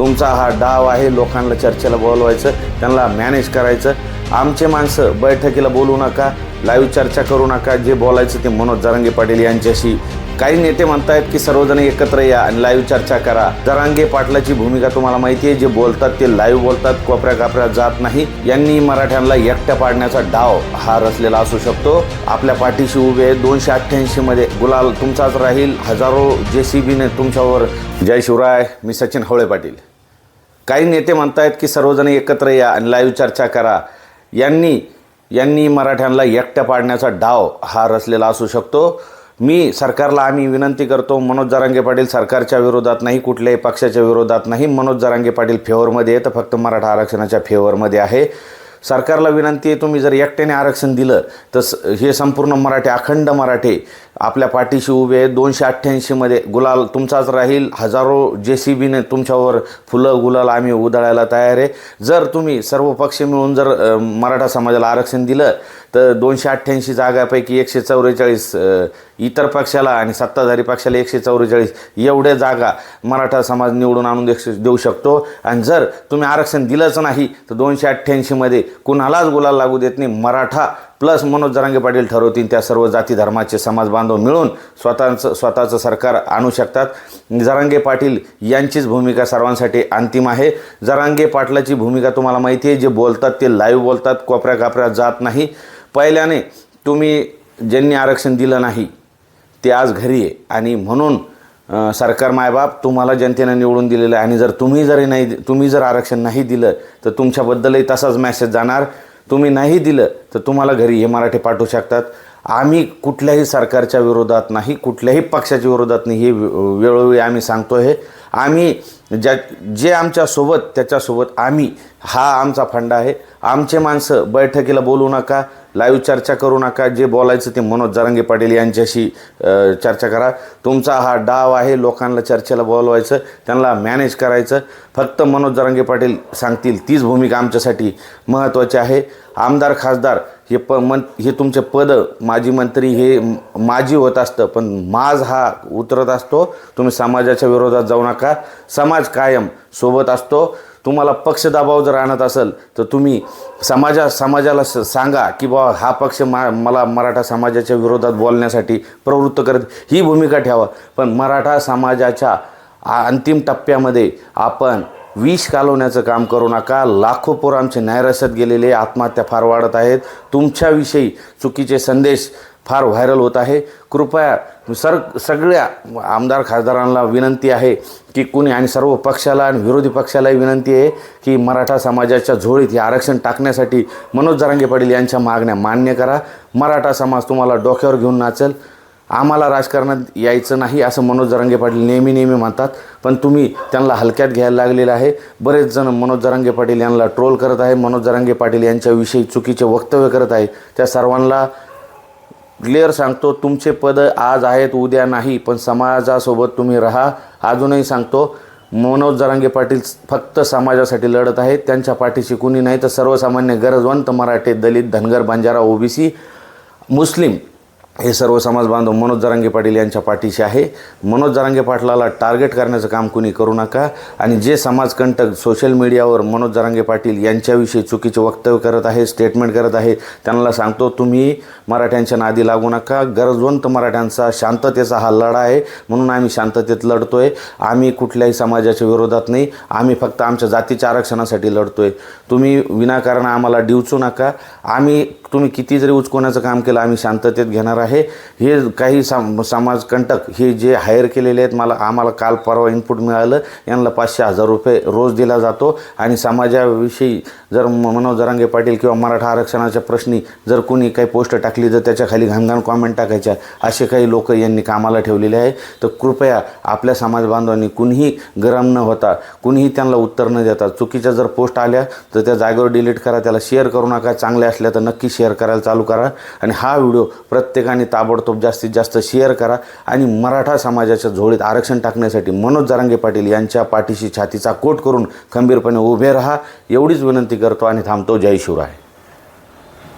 तुमचा हा डाव आहे लोकांना चर्चेला बोलवायचं त्यांना मॅनेज करायचं. आमचे माणसं बैठकीला बोलू नका लाईव्ह चर्चा करू नका जे बोलायचं ते मनोज जरांगे पाटील यांच्याशी. काही नेते म्हणतायत की सर्वजण एकत्र या आणि लाईव्ह चर्चा करा. जरांगे पाटलाची भूमिका तुम्हाला माहिती आहे जे बोलतात ते लाईव्ह बोलतात कोपऱ्या कापऱ्या जात नाही. यांनी मराठ्यांना एकट्या पाडण्याचा डाव हा रचलेला असू शकतो. आपल्या पाठीशी उभे दोनशे अठ्ठ्याऐंशी मध्ये गुलाल तुमचाच राहील. हजारो जे सी बीने तुमच्यावर. जय शिवराय मी सचिन हवळे पाटील. काही नेते म्हणतायत की सर्वजण एकत्र या आणि लाईव्ह चर्चा करा. यांनी यांनी मराठ्यांना एकट्या पाडण्याचा डाव हा रचलेला असू शकतो. मी सरकारला आम्ही विनंती करतो मनोज जरांगे पाटील सरकारच्या विरोधात नाही कुठल्याही पक्षाच्या विरोधात नाही. मनोज जरांगे पाटील फेवरमध्ये आहे तर फक्त मराठा आरक्षणाच्या फेवरमध्ये आहे. सरकारला विनंती आहे तुम्ही जर एकट्याने आरक्षण दिलं तर स हे संपूर्ण मराठे अखंड मराठे आपल्या पाठीशी उभे आहेत. दोनशे अठ्ठ्याऐंशीमध्ये गुलाल तुमचाच राहील. हजारो जे सी बीने तुमच्यावर फुलं गुलाल आम्ही उधळायला तयार आहे. जर तुम्ही सर्व पक्ष मिळून जर मराठा समाजाला आरक्षण दिलं तर दोनशे अठ्ठ्याऐंशी जागापैकी एकशे चौवेचाळीस इतर पक्षाला आणि सत्ताधारी पक्षाला एकशे चौवेचाळीस एवढ्या जागा मराठा समाज निवडून आणून देऊ शकतो. आणि जर तुम्ही आरक्षण दिलंच नाही तर दोनशे अठ्ठ्याऐंशीमध्ये कुणालाच गुलाल लागू देत नाही. मराठा प्लस मनोज जरांगे पाटील ठरवतील त्या सर्व जाती धर्माचे समाज बांधव मिळून स्वतःचं स्वतःचं सरकार आणू शकतात. जरांगे पाटील यांचीच भूमिका सर्वांसाठी अंतिम आहे. जरांगे पाटलाची भूमिका तुम्हाला माहिती आहे जे बोलतात ते लाईव्ह बोलतात कोपऱ्या कापऱ्या जात नाही. पहिल्याने तुम्ही ज्यांनी आरक्षण दिलं नाही ते आज घरी आहे. आणि म्हणून सरकार मायबाप तुम्हाला जनतेनं निवडून दिलेलं आहे. आणि जर तुम्ही जरी नाही तुम्ही जर आरक्षण नाही दिलं तर तुमच्याबद्दलही तसाच मेसेज जाणार. तुम्ही नाही दिलं तर तुम्हाला घरी हे मराठी पाठवू शकतात. आम्ही कुठल्याही सरकारच्या विरोधात नाही कुठल्याही पक्षाच्या विरोधात नाही हे वे- वेळोवेळी आम्ही सांगतो आहे आम्ही ज्या जे आमच्यासोबत त्याच्यासोबत आम्ही हा आमचा फंडा आहे. आमचे माणसं बैठकीला बोलू नका. लाईव्ह चर्चा करू नका. जे बोलायचं ते मनोज जरांगे पाटील यांच्याशी चर्चा करा. तुमचा हा डाव आहे लोकांना चर्चेला बोलवायचं त्यांना मॅनेज करायचं. फक्त मनोज जरांगे पाटील सांगतील तीच भूमिका आमच्यासाठी महत्त्वाची आहे. आमदार खासदार हे प मन हे तुमचे पद माजी मंत्री हे माजी होत असतं पण माज हा उतरत असतो. तुम्ही समाजाच्या विरोधात जाऊ नका. समाज कायम सोबत असतो. तुम्हाला पक्ष दबाव जर आणत असेल तर तुम्ही समाजा समाजाला स सांगा की बाबा हा पक्ष मा मला मराठा समाजाच्या विरोधात बोलण्यासाठी प्रवृत्त करत ही भूमिका ठेवा. पण मराठा समाजाच्या अंतिम टप्प्यामध्ये आपण विष कालवण्याचं काम करू नका. लाखो पोर आमचे नैराश्यात गेलेले आत्महत्या फार वाढत आहेत. तुमच्याविषयी चुकीचे संदेश फार व्हायरल होत आहे. कृपया सर सगळ्या आमदार खासदारांना विनंती आहे की कुणी आणि सर्व पक्षाला आणि विरोधी पक्षालाही विनंती आहे की मराठा समाजाच्या झोळीत हे आरक्षण टाकण्यासाठी मनोज जरांगे पाटील यांच्या मागण्या मान्य करा. मराठा समाज तुम्हाला डोक्यावर घेऊन नाचेल. आम्हाला राजकारणात यायचं नाही असं मनोज जरांगे पाटील नेहमी नेहमी म्हणतात. पण तुम्ही त्यांना हलक्यात घ्यायला लागलेलं आहे. बरेच जण मनोज जरांगे पाटील यांना ट्रोल करत आहे. मनोज जरांगे पाटील यांच्याविषयी चुकीचे वक्तव्य करत आहे. त्या सर्वांना क्लिअर सांगतो तुमचे पद आज आहेत उद्या नाही पण समाजासोबत तुम्ही राहा. अजूनही सांगतो मनोज जरांगे पाटील फक्त समाजासाठी लढत आहेत. त्यांच्या पाठीशी कुणी नाही तर सर्वसामान्य गरजवंत मराठे दलित धनगर बंजारा ओबीसी मुस्लिम हे सर्व समाज बांधव मनोज जरांगे पाटील यांच्या पाठीशी आहे. मनोज जरांगे पाटलाला टार्गेट करण्याचं काम कुणी करू नका आणि जे समाजकंटक सोशल मीडियावर मनोज जरांगे पाटील यांच्याविषयी चुकीचे वक्तव्य करत आहे स्टेटमेंट करत आहे त्यांना सांगतो तुम्ही मराठ्यांच्या नादी लागू नका. गरजवंत मराठ्यांचा शांततेचा हा लढा आहे. म्हणून आम्ही शांततेत लढतो आहे आम्ही कुठल्याही समाजाच्या विरोधात नाही. आम्ही फक्त आमच्या जातीच्या आरक्षणासाठी लढतो आहे तुम्ही विनाकारण आम्हाला डिवचू नका. आम्ही तुम्ही किती जरी उचकवण्याचं काम केलं आम्ही शांततेत घेणार आहे. हे काही साम समाजकंटक हे जे हायर केलेले आहेत मला आम्हाला काल परवा इनपुट मिळालं. यांना पाचशे हजार रुपये रोज दिला जातो. आणि समाजाविषयी जर मनोज जरांगे पाटील किंवा मराठा आरक्षणाच्या प्रश्नी जर कोणी काही पोस्ट टाकली तर त्याच्याखाली घाणघाण कॉमेंट टाकायच्या असे काही लोक यांनी कामाला ठेवलेले आहे. तर कृपया आपल्या समाज बांधवांनी कुणीही गरम न होता कुणीही त्यांना उत्तर न देता चुकीच्या जर पोस्ट आल्या तर त्या जागेवर डिलीट करा त्याला शेअर करू नका. चांगल्या असल्या तर नक्की शेअर करायला चालू करा. आणि हा व्हिडिओ प्रत्येकाने ताबडतोब जास्तीत जास्त शेअर करा आणि मराठा समाजाच्या झोळीत आरक्षण टाकण्यासाठी मनोज जरांगे पाटील यांच्या पाठीशी छातीचा कोट करून खंबीरपणे उभे राहा. एवढीच विनंती करतो आणि थांबतो. जय शिवराय.